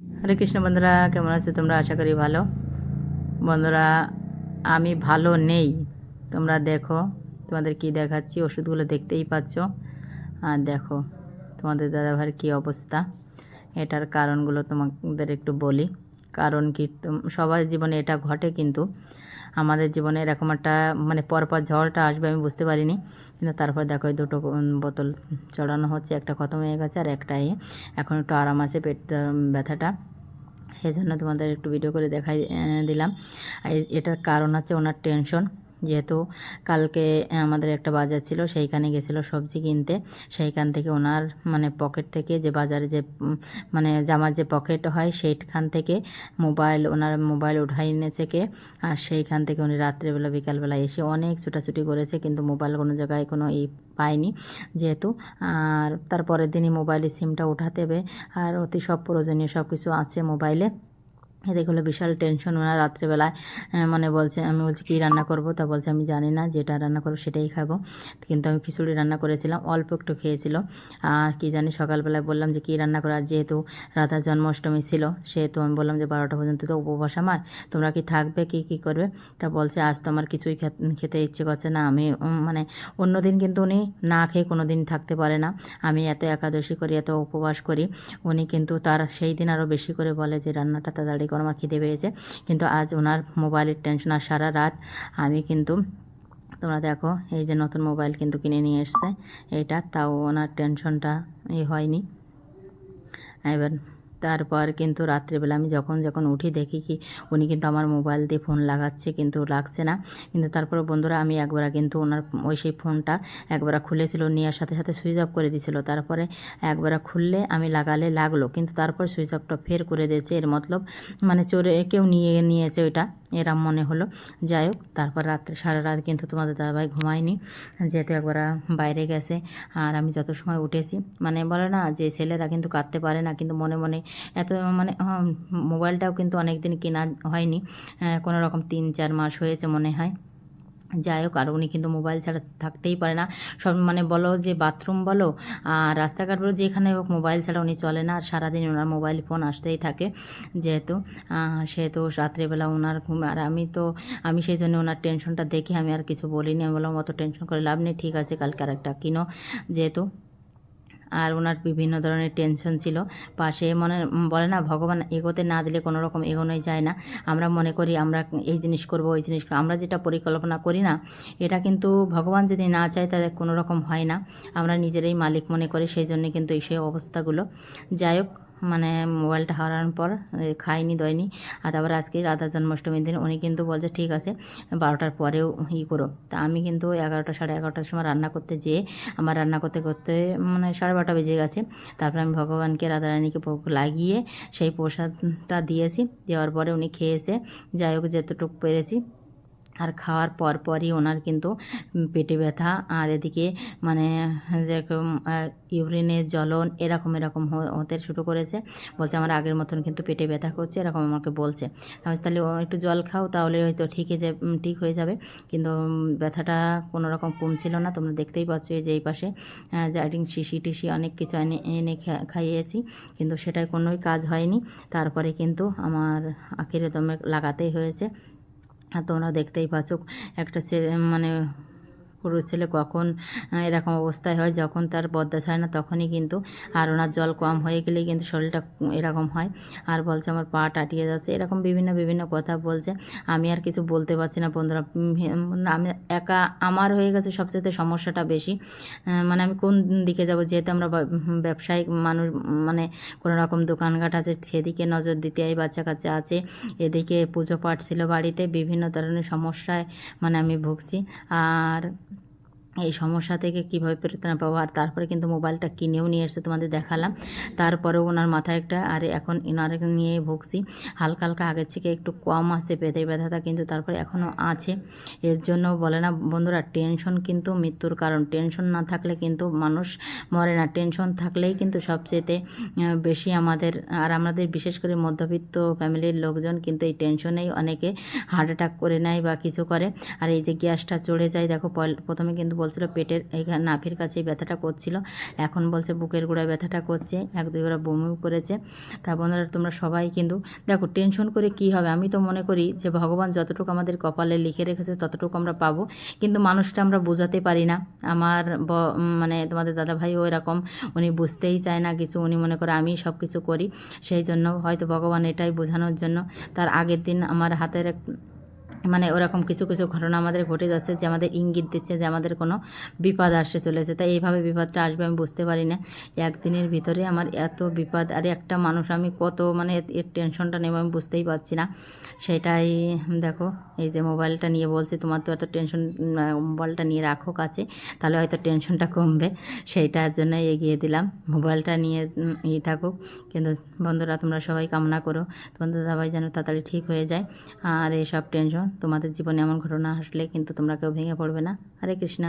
হরে কৃষ্ণ বন্ধুরা, কেমন আছে তোমরা? আশা করি ভালো। বন্ধুরা, আমি ভালো নেই। তোমরা দেখো, তোমাদের কি দেখাচ্ছি? ওষুধগুলো দেখতেই পাচ্ছ। আর দেখো, তোমাদের দাদাভাইয়ের কী অবস্থা? এটার কারণগুলো তোমাদের একটু বলি। কারণ কি সবার জীবনে এটা ঘটে কিন্তু আমাদের জীবনে এরকম একটা মানে পরপর ঝড়টা আসবে আমি বুঝতে পারিনি। কিন্তু তারপর দেখো দুটো বোতল চড়ানো হচ্ছে, একটা খতম হয়ে গেছে আর একটা এখন একটু আরাম আছে পেট ব্যথাটা। সেই জন্য তোমাদের একটু ভিডিও করে দেখাই দিলাম। এটার কারণ আছে ওনার টেনশন যেহেতু কালকে আমাদের একটা বাজার ছিল, সেইখানে গেছিল সবজি কিনতে। সেইখান থেকে ওনার মানে পকেট থেকে যে বাজারে যে মানে জামার যে পকেট হয়, সেইখান থেকে মোবাইল, ওনার মোবাইল উঠাই এনেছে কে। আর সেইখান থেকে উনি রাত্রেবেলা, বিকালবেলা এসে অনেক ছুটাছুটি করেছে, কিন্তু মোবাইল কোনো জায়গায় কোনো ই পায়নি যেহেতু। আর তারপরের দিনই মোবাইলের সিমটা উঠাতে হবে। আর অতি সব প্রয়োজনীয় সব কিছু আছে মোবাইলে। এদিকে হলো বিশাল টেনশন ওনার রাত্রেবেলায় মানে বলছে, আমি বলছি, কী রান্না করব? তা বলছে, আমি জানি না, যেটা রান্না করব সেটাই খাব। কিন্তু আমি খিচুড়ি রান্না করেছিলাম, অল্প একটু খেয়েছিল। আর কি জানি, সকালবেলায় বললাম যে, কী রান্না করা? যেহেতু রাধা জন্মাষ্টমী ছিল, সেহেতু আমি বললাম যে, বারোটা পর্যন্ত তো উপবাস আমার, তোমরা কি থাকবে, কি কি করবে? তা বলছে, আজ তো আমার কিছুই খেতে ইচ্ছে করছে না, আমি মানে অন্য দিন কিন্তু উনি না খেয়ে কোনো দিন থাকতে পারে না। আমি এত একাদশী করি, এত উপবাস করি। উনি কিন্তু তার সেই দিন আরও বেশি করে বলে যে, রান্নাটা তাড়াতাড়ি করো আমার খিদে পেয়েছে। কিন্তু আজ ওনার মোবাইলের টেনশন আর সারা রাত আমি কিন্তু তোমরা দেখো, এই যে নতুন মোবাইল কিন্তু কিনে নিয়ে এসছে। এটা তাও ওনার টেনশনটা এ হয়নি। এবার তারপর কিন্তু রাত্রিবেলা আমি যখন যখন উঠি দেখি কি উনি কিন্তু আমার মোবাইল দিয়ে ফোন লাগাচ্ছে, কিন্তু লাগছে না। কিন্তু তারপর বন্ধুরা আমি একবার কিন্তু ওনার ওই সেই ফোনটা একবার খুলেছিল, নেওয়ার সাথে সাথে সুইচ অফ করে দিয়েছিল তারপরে একবার খুললে আমি লাগালে লাগল, কিন্তু তারপর সুইচ অফটা ফের করে দিয়েছে। এর মতলব মানে চোরে কেউ নিয়ে, নিয়েছে ওইটা। এরম মনে হলো। যাই হোক তারপর রাত্রে, সারা রাত কিন্তু তোমাদের দাদাভাই ঘুমায়নি। যেহেতু একবার বাইরে গেছে, আর আমি যত সময় উঠেছি মানে বলে না যে ছেলেরা কিন্তু কাঁদতে পারে না, কিন্তু মনে মনে এত মানে মোবাইলটাও কিন্তু অনেক দিন কেনা হয়নি। কোনো রকম তিন, চার মাস হয়েছে মনে হয়। যাই হোক, আর উনি কিন্তু মোবাইল ছাড়া থাকতেই পারে না। সব মানে বলো যে বাথরুম বলো, আর রাস্তাঘাট বলো, যেখানে হোক মোবাইল ছাড়া উনি চলে না, আর সারাদিন ওনার মোবাইল ফোন আসতেই থাকে যেহেতু। সেহেতু রাত্রেবেলা ওনার ঘুম, আর আমি তো, আমি সেই জন্য ওনার টেনশনটা দেখি আমি আর কিছু বলিনি। আমি বললাম, অত টেনশন করে লাভ নেই, ঠিক আছে, কালকে আর একটা কিনো। যেহেতু আর ওনার বিভিন্ন ধরনের টেনশন ছিল। পাশে মনে, বলে না, ভগবান এগোতে না দিলে কোনো রকম এগোনোই যায় না। আমরা মনে করি আমরা এই জিনিস করব, ওই জিনিস করব। আমরা যেটা পরিকল্পনা করি না, এটা কিন্তু ভগবান যদি না চায় তাহলে কোনো রকম হয় না। আমরা নিজেরাই মালিক মনে করি, সেই জন্য কিন্তু এই সেই অবস্থাগুলো। যাই হোক মানে মোবাইলটা হারানোর পর খাইনি দয়নি। আর তারপর আজকে রাধা জন্মাষ্টমীর দিন, উনি কিন্তু বলছে, ঠিক আছে, বারোটার পরেও ই করো। তা আমি কিন্তু এগারোটা, সাড়ে এগারোটার সময় রান্না করতে যেয়ে, আমার রান্না করতে করতে মানে সাড়ে বারোটা বেজে গেছে। তারপরে আমি ভগবানকে রাধারানীকে ভোগ লাগিয়ে সেই প্রসাদটা দিয়েছি। দেওয়ার পরে উনি খেয়েছে। যাই হোক, যেতটুকু পেরেছি। আর খাওয়ার পর পরই ওনার কিন্তু পেটে ব্যথা আর এদিকে মানে যেরকম ইউরিনের জ্বলন এরকম এরকম হতে শুরু করেছে। বলছে আমার আগের মতন কিন্তু পেটে ব্যথা করছে, এরকম আমাকে বলছে। তাহলে ও একটু জল খাও, তাহলে হয়তো ঠিক হয়ে যাবে ঠিক হয়ে যাবে। কিন্তু ব্যথাটা কোনো রকম কমছিল না। তোমরা দেখতেই পাচ্ছ যে এই পাশে জার্ডিং শিশি টিসি অনেক কিছু এনে এনে খাইয়েছি। কিন্তু সেটার কোনোই কাজ হয়নি। তারপরে কিন্তু আমার আখেরে দমে লাগাতেই হয়েছে। তোমরা দেখতেই পাচ্ছ একটা মানে পুরুষ ছেলে কখন এরকম অবস্থায় হয় যখন তার বদ্দা ছায় না, তখনই কিন্তু আর ওনার জল কম হয়ে গেলেই কিন্তু শরীরটা এরকম হয়। আর বলছে, আমার পা টাটিয়ে যাচ্ছে। এরকম বিভিন্ন বিভিন্ন কথা বলছে। আমি আর কিছু বলতে পারছি না বন্ধুরা। আমি একা, আমার হয়ে গেছে সবচেয়ে সমস্যাটা বেশি। মানে আমি কোন দিকে যাব? যেহেতু আমরা ব্যবসায়িক মানুষ মানে কোনো রকম দোকানঘাট আছে, সেদিকে নজর দিতে হয় বাচ্চা কাচ্চা আছে। এদিকে পুজো পাঠ ছিল বাড়িতে, বিভিন্ন ধরনের সমস্যায় মানে আমি ভুগছি। আর এই সমস্যা থেকে কীভাবে প্রেরণা পাবো? আর তারপরে কিন্তু মোবাইলটা কিনেও নিয়ে এসে তোমাদের দেখালাম। তারপরেও ওনার মাথায় একটা, আর এখন ইনার নিয়ে ভুগছি। হালকা হালকা আগের থেকে একটু কম আছে, পেটের ব্যথাটা কিন্তু তারপরে এখনও আছে। এর জন্য বলে না, বন্ধুরা, টেনশন কিন্তু মৃত্যুর কারণ। টেনশন না থাকলে কিন্তু মানুষ মরে না। টেনশন থাকলেই কিন্তু সবচেয়েতে বেশি আমাদের, আর আমাদের বিশেষ করে মধ্যবিত্ত ফ্যামিলির লোকজন কিন্তু এই টেনশনেই অনেকে হার্ট অ্যাটাক করে নেয় বা কিছু করে। আর এই যে গ্যাসটা চড়ে যায়, দেখো প্রথমে কিন্তু বলছিল পেটের এইখানে নাভির কাছে ব্যথাটা করছিল। এখন বলছে বুকের গোড়ায় ব্যথাটা করছে, এক দুইবার বমিও করেছে। তা বন্ধুরা, তোমরা সবাই কিন্তু দেখো টেনশন করে কি হবে? আমি তো মনে করি যে ভগবান যতটুকু আমাদের কপালে লিখে রেখেছে ততটুকু আমরা পাবো। কিন্তু মানুষটা আমরা বোঝাতে পারি না। আমার মানে তোমাদের দাদা ভাইও এরকম, উনি বুঝতেই চায় না কিছু। উনি মনে করে আমি সব কিছু করি। সেই জন্য হয়তো ভগবান এটাই বোঝানোর জন্য। তার আগের দিন আমার হাতের মানে ওরকম কিছু কিছু ঘটনা আমাদের ঘটে যাচ্ছে যে আমাদের ইঙ্গিত দিচ্ছে যে আমাদের কোনো বিপদ আসতে চলেছে। তাই এইভাবে বিপদটা আসবে আমি বুঝতে পারি না। একদিনের ভিতরে আমার এত বিপদ আর একটা মানুষ আমি কত মানে এর- টেনশনটা নেব আমি বুঝতেই পারছি না। সেটাই দেখো এই যে মোবাইলটা নিয়ে বলছি তোমার তো এত টেনশন মোবাইলটা নিয়ে রাখো কাছে তাহলে হয়তো টেনশনটা কমবে। সেইটার জন্য এগিয়ে দিলাম। মোবাইলটা নিয়ে উম, ই থাকুক। কিন্তু বন্ধুরা তোমরা সবাই কামনা করো। তোমাদের দাদাভাই যেন তাড়াতাড়ি ঠিক হয়ে যায়। আর এইসব টেনশন তোমাদের জীবনে এমন ঘটনা আসলে কিন্তু তোমরা কেউ ভেঙে পড়বে না। হরে কৃষ্ণ